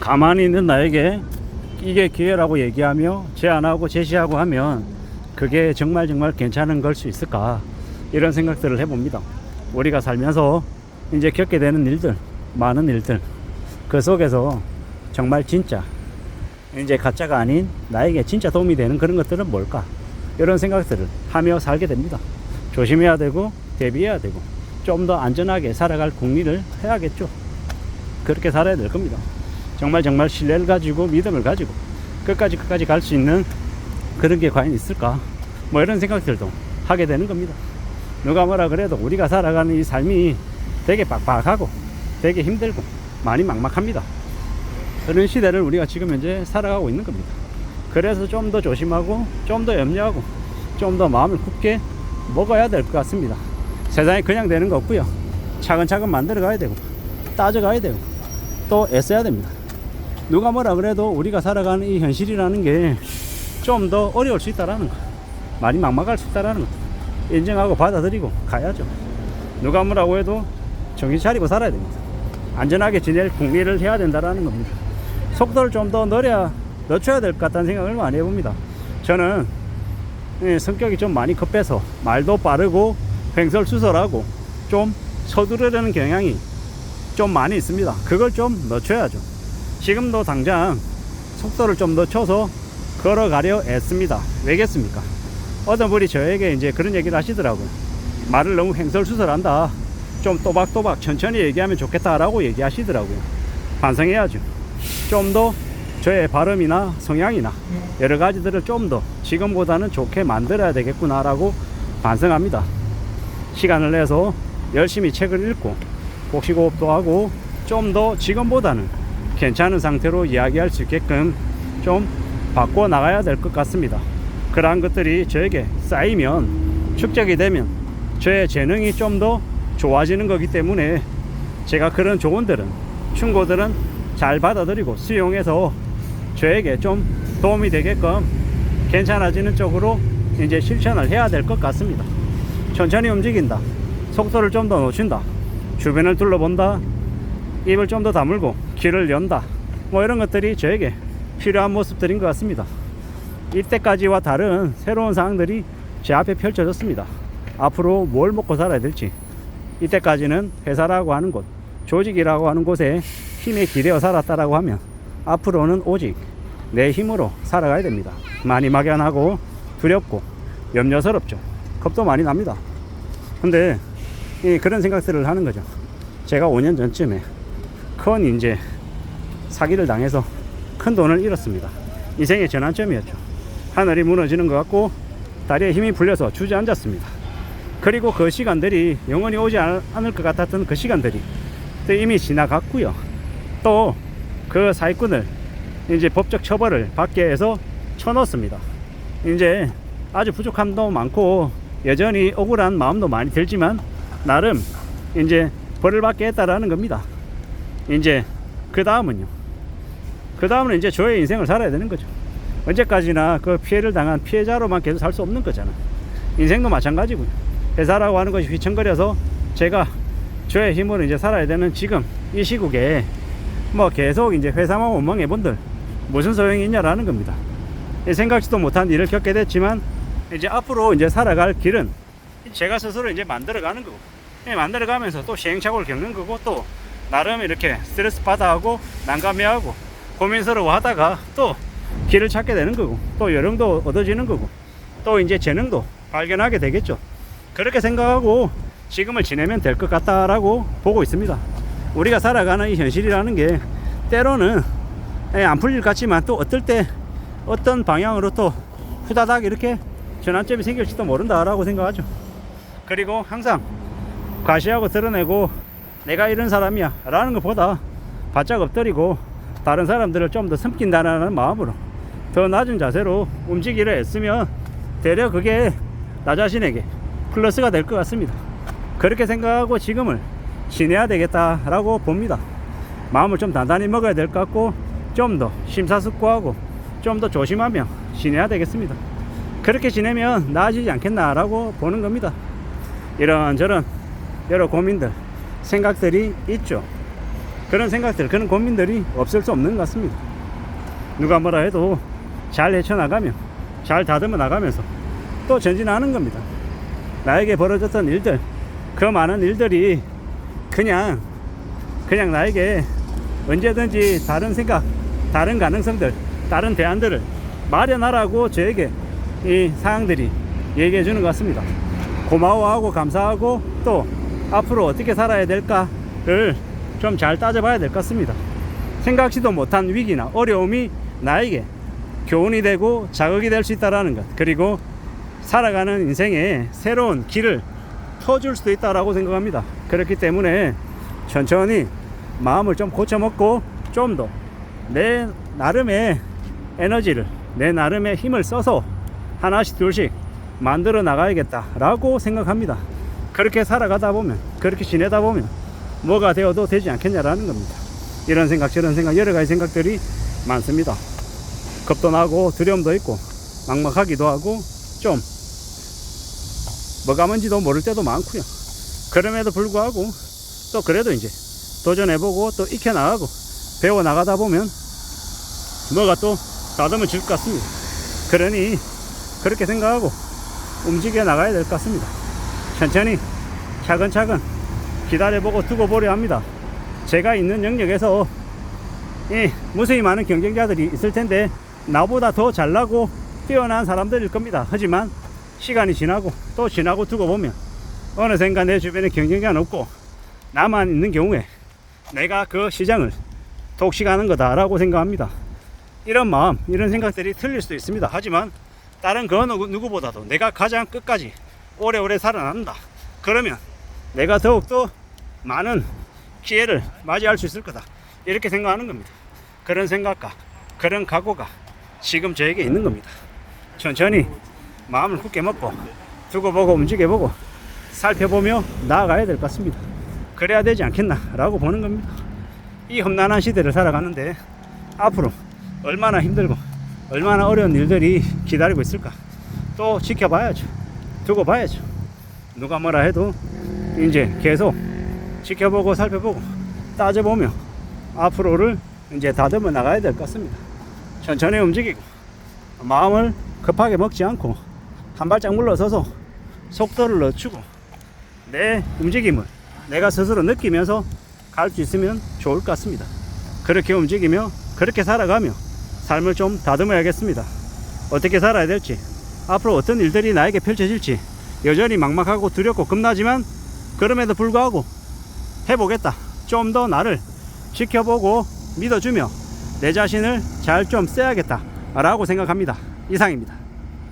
가만히 있는 나에게 이게 기회라고 얘기하며 제안하고 제시하고 하면 그게 정말 정말 괜찮은 걸 수 있을까 이런 생각들을 해봅니다. 우리가 살면서 이제 겪게 되는 일들 많은 일들 그 속에서 정말 진짜 이제 가짜가 아닌 나에게 진짜 도움이 되는 그런 것들은 뭘까 이런 생각들을 하며 살게 됩니다. 조심해야 되고 대비해야 되고 좀 더 안전하게 살아갈 국리를 해야겠죠. 그렇게 살아야 될 겁니다. 정말 정말 신뢰를 가지고 믿음을 가지고 끝까지 끝까지 갈 수 있는 그런 게 과연 있을까? 뭐 이런 생각들도 하게 되는 겁니다. 누가 뭐라 그래도 우리가 살아가는 이 삶이 되게 빡빡하고 되게 힘들고 많이 막막합니다. 그런 시대를 우리가 지금 현재 살아가고 있는 겁니다. 그래서 좀 더 조심하고 좀 더 염려하고 좀 더 마음을 굳게 먹어야 될 것 같습니다. 세상이 그냥 되는 거 없고요. 차근차근 만들어 가야 되고 따져 가야 되고 또 애써야 됩니다. 누가 뭐라 그래도 우리가 살아가는 이 현실이라는 게 좀 더 어려울 수 있다라는 거. 많이 막막할 수 있다라는 거. 인정하고 받아들이고 가야죠. 누가 뭐라고 해도 정신 차리고 살아야 됩니다. 안전하게 지낼 국리를 해야 된다라는 겁니다. 속도를 좀 더 늘려 늦춰야 될 것 같다는 생각을 많이 해봅니다. 저는 예, 성격이 좀 많이 급해서 말도 빠르고 횡설수설하고 좀 서두르려는 경향이 좀 많이 있습니다. 그걸 좀 늦춰야죠. 지금도 당장 속도를 좀 늦춰서 걸어가려 애씁니다. 왜겠습니까? 어떤 분이 저에게 이제 그런 얘기를 하시더라고요. 말을 너무 횡설수설한다. 좀 또박또박 천천히 얘기하면 좋겠다라고 얘기하시더라고요. 반성해야죠. 좀 더 저의 발음이나 성향이나 여러 가지들을 좀 더 지금보다는 좋게 만들어야 되겠구나라고 반성합니다. 시간을 내서 열심히 책을 읽고 복식호흡도 하고 좀 더 지금보다는 괜찮은 상태로 이야기할 수 있게끔 좀 바꿔 나가야 될 것 같습니다. 그러한 것들이 저에게 쌓이면 축적이 되면 저의 재능이 좀 더 좋아지는 거기 때문에 제가 그런 조언들은 충고들은 잘 받아들이고 수용해서 저에게 좀 도움이 되게끔 괜찮아지는 쪽으로 이제 실천을 해야 될 것 같습니다. 천천히 움직인다. 속도를 좀 더 놓친다. 주변을 둘러본다. 입을 좀 더 다물고 귀를 연다. 뭐 이런 것들이 저에게 필요한 모습들인 것 같습니다. 이때까지와 다른 새로운 상황들이 제 앞에 펼쳐졌습니다. 앞으로 뭘 먹고 살아야 될지. 이때까지는 회사라고 하는 곳, 조직이라고 하는 곳에 힘에 기대어 살았다라고 하면 앞으로는 오직 내 힘으로 살아가야 됩니다. 많이 막연하고 두렵고 염려스럽죠. 겁도 많이 납니다. 근데 이 그런 생각들을 하는 거죠. 제가 5년 전쯤에 큰 이제 사기를 당해서 큰 돈을 잃었습니다. 인생의 전환점이었죠. 하늘이 무너지는 것 같고 다리에 힘이 풀려서 주저앉았습니다. 그리고 그 시간들이 영원히 오지 않- 않을 것 같았던 그 시간들이 또 이미 지나갔고요. 또 그 사기꾼을 이제 법적 처벌을 받게 해서 쳐넣었습니다. 이제 아주 부족함도 많고 여전히 억울한 마음도 많이 들지만 나름 이제 벌을 받게 했다라는 겁니다. 이제 그 다음은요. 그 다음은 이제 저의 인생을 살아야 되는 거죠. 언제까지나 그 피해를 당한 피해자로만 계속 살 수 없는 거잖아요. 인생도 마찬가지고요. 회사라고 하는 것이 휘청거려서 제가 저의 힘으로 이제 살아야 되는 지금 이 시국에 뭐 계속 이제 회사만 원망해 본들 무슨 소용이 있냐라는 겁니다. 생각지도 못한 일을 겪게 됐지만 이제 앞으로 이제 살아갈 길은 제가 스스로 이제 만들어가는 거고 예, 만들어가면서 또 시행착오를 겪는 거고 또 나름 이렇게 스트레스 받아하고 난감해하고 고민스러워 하다가 또 길을 찾게 되는 거고 또 요령도 얻어지는 거고 또 이제 재능도 발견하게 되겠죠. 그렇게 생각하고 지금을 지내면 될 것 같다라고 보고 있습니다. 우리가 살아가는 이 현실이라는 게 때로는 예, 안 풀릴 것 같지만 또 어떨 때 어떤 방향으로 또 후다닥 이렇게 전환점이 생길지도 모른다라고 생각하죠. 그리고 항상 과시하고 드러내고 내가 이런 사람이야 라는 것보다 바짝 엎드리고 다른 사람들을 좀 더 섬긴다는 마음으로 더 낮은 자세로 움직이려 했으면 되려 그게 나 자신에게 플러스가 될 것 같습니다. 그렇게 생각하고 지금을 지내야 되겠다라고 봅니다. 마음을 좀 단단히 먹어야 될 것 같고 좀 더 심사숙고하고 좀 더 조심하며 지내야 되겠습니다. 그렇게 지내면 나아지지 않겠나라고 보는 겁니다. 이런저런 여러 고민들, 생각들이 있죠. 그런 생각들, 그런 고민들이 없을 수 없는 것 같습니다. 누가 뭐라 해도 잘 헤쳐나가며 잘 다듬어 나가면서 또 전진하는 겁니다. 나에게 벌어졌던 일들, 그 많은 일들이 그냥 그냥 나에게 언제든지 다른 생각, 다른 가능성들, 다른 대안들을 마련하라고 저에게 이 사항들이 얘기해 주는 것 같습니다. 고마워하고 감사하고 또 앞으로 어떻게 살아야 될까를 좀 잘 따져봐야 될 것 같습니다. 생각지도 못한 위기나 어려움이 나에게 교훈이 되고 자극이 될 수 있다라는 것 그리고 살아가는 인생에 새로운 길을 터줄 수도 있다라고 생각합니다. 그렇기 때문에 천천히 마음을 좀 고쳐먹고 좀 더 내 나름의 에너지를 내 나름의 힘을 써서 하나씩 둘씩 만들어 나가야겠다라고 생각합니다. 그렇게 살아가다 보면 그렇게 지내다 보면 뭐가 되어도 되지 않겠냐라는 겁니다. 이런 생각 저런 생각 여러 가지 생각들이 많습니다. 겁도 나고 두려움도 있고 막막하기도 하고 좀 뭐가 뭔지도 모를 때도 많고요. 그럼에도 불구하고 또 그래도 이제 도전해보고 또 익혀나가고 배워나가다 보면 뭐가 또 다듬어질 것 같습니다. 그러니 그렇게 생각하고 움직여 나가야 될 것 같습니다. 천천히 차근차근 기다려보고 두고 보려 합니다. 제가 있는 영역에서 이 무수히 많은 경쟁자들이 있을 텐데 나보다 더 잘나고 뛰어난 사람들일 겁니다. 하지만 시간이 지나고 또 지나고 두고 보면 어느샌가 내 주변에 경쟁자는 없고 나만 있는 경우에 내가 그 시장을 독식하는 거다라고 생각합니다. 이런 마음, 이런 생각들이 틀릴 수도 있습니다. 하지만 다른 그 누구, 누구보다도 내가 가장 끝까지 오래오래 살아난다. 그러면 내가 더욱더 많은 기회를 맞이할 수 있을 거다. 이렇게 생각하는 겁니다. 그런 생각과 그런 각오가 지금 저에게 있는 겁니다. 천천히 마음을 굳게 먹고 두고 보고 움직여 보고 살펴보며 나아가야 될 것 같습니다. 그래야 되지 않겠나라고 보는 겁니다. 이 험난한 시대를 살아가는데 앞으로 얼마나 힘들고 얼마나 어려운 일들이 기다리고 있을까 또 지켜봐야죠. 두고 봐야죠. 누가 뭐라 해도 이제 계속 지켜보고 살펴보고 따져보며 앞으로를 이제 다듬어 나가야 될 것 같습니다. 천천히 움직이고 마음을 급하게 먹지 않고 한 발짝 물러서서 속도를 늦추고 내 움직임을 내가 스스로 느끼면서 갈 수 있으면 좋을 것 같습니다. 그렇게 움직이며 그렇게 살아가며 삶을 좀 다듬어야겠습니다. 어떻게 살아야 될지 앞으로 어떤 일들이 나에게 펼쳐질지 여전히 막막하고 두렵고 겁나지만 그럼에도 불구하고 해보겠다. 좀 더 나를 지켜보고 믿어주며 내 자신을 잘 좀 써야겠다. 라고 생각합니다. 이상입니다.